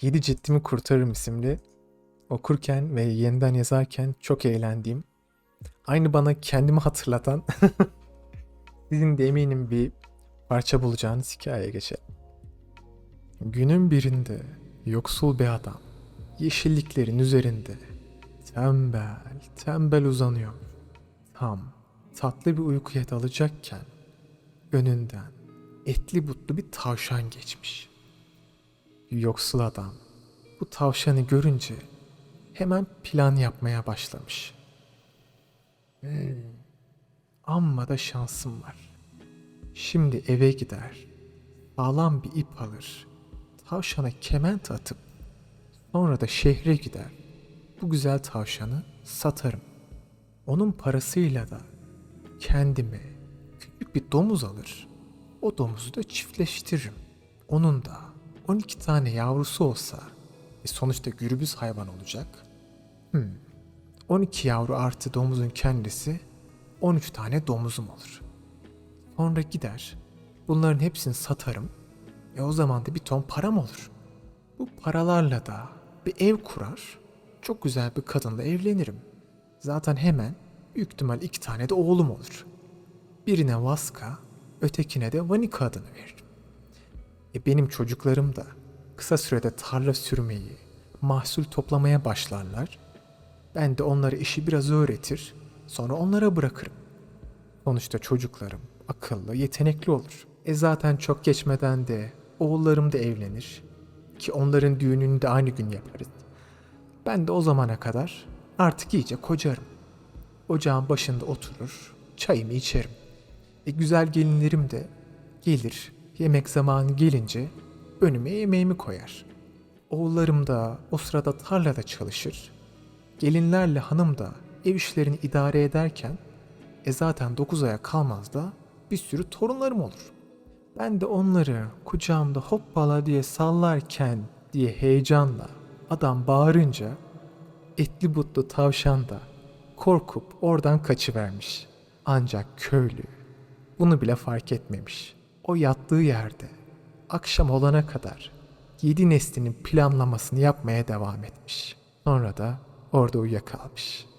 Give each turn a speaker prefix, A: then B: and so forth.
A: Yedi Ciddimi Kurtarırım isimli okurken ve yeniden yazarken çok eğlendiğim, aynı bana kendimi hatırlatan, sizin de eminim bir parça bulacağınız hikayeye geçelim. Günün birinde yoksul bir adam yeşilliklerin üzerinde tembel tembel uzanıyor. Tam tatlı bir uykuya dalacakken önünden etli butlu bir tavşan geçmiş. Yoksul adam bu tavşanı görünce hemen plan yapmaya başlamış. Hmm, amma da şansım var. Şimdi eve gider, sağlam bir ip alır, tavşana kement atıp sonra da şehre gider. Bu güzel tavşanı satarım. Onun parasıyla da kendime küçük bir domuz alır. O domuzu da çiftleştiririm. Onun da 12 tane yavrusu olsa e sonuçta gürbüz hayvan olacak. Hmm. 12 yavru artı domuzun kendisi 13 tane domuzum olur. Sonra gider bunların hepsini satarım. E o zaman da bir ton param olur. Bu paralarla da bir ev kurar. Çok güzel bir kadınla evlenirim. Zaten hemen büyük ihtimal iki tane de oğlum olur. Birine Vaska, ötekine de Vanika adını veririm. E benim çocuklarım da kısa sürede tarla sürmeyi, mahsul toplamaya başlarlar. Ben de onlara işi biraz öğretir, sonra onlara bırakırım. Sonuçta çocuklarım akıllı, yetenekli olur. E zaten çok geçmeden de oğullarım da evlenir. Ki onların düğününü de aynı gün yaparız. Ben de o zamana kadar artık iyice kocarım. Ocağın başında oturur, çayımı içerim. E güzel gelinlerim de gelir, yemek zamanı gelince önüme yemeğimi koyar. Oğullarım da o sırada tarlada çalışır. Gelinlerle hanım da ev işlerini idare ederken e zaten 9 aya kalmaz da bir sürü torunlarım olur. Ben de onları kucağımda hoppala diye sallarken diye heyecanla adam bağırınca etli butlu tavşan da korkup oradan kaçıvermiş. Ancak köylü bunu bile fark etmemiş. O yattığı yerde akşam olana kadar yedi neslinin planlamasını yapmaya devam etmiş. Sonra da orada uyuyakalmış.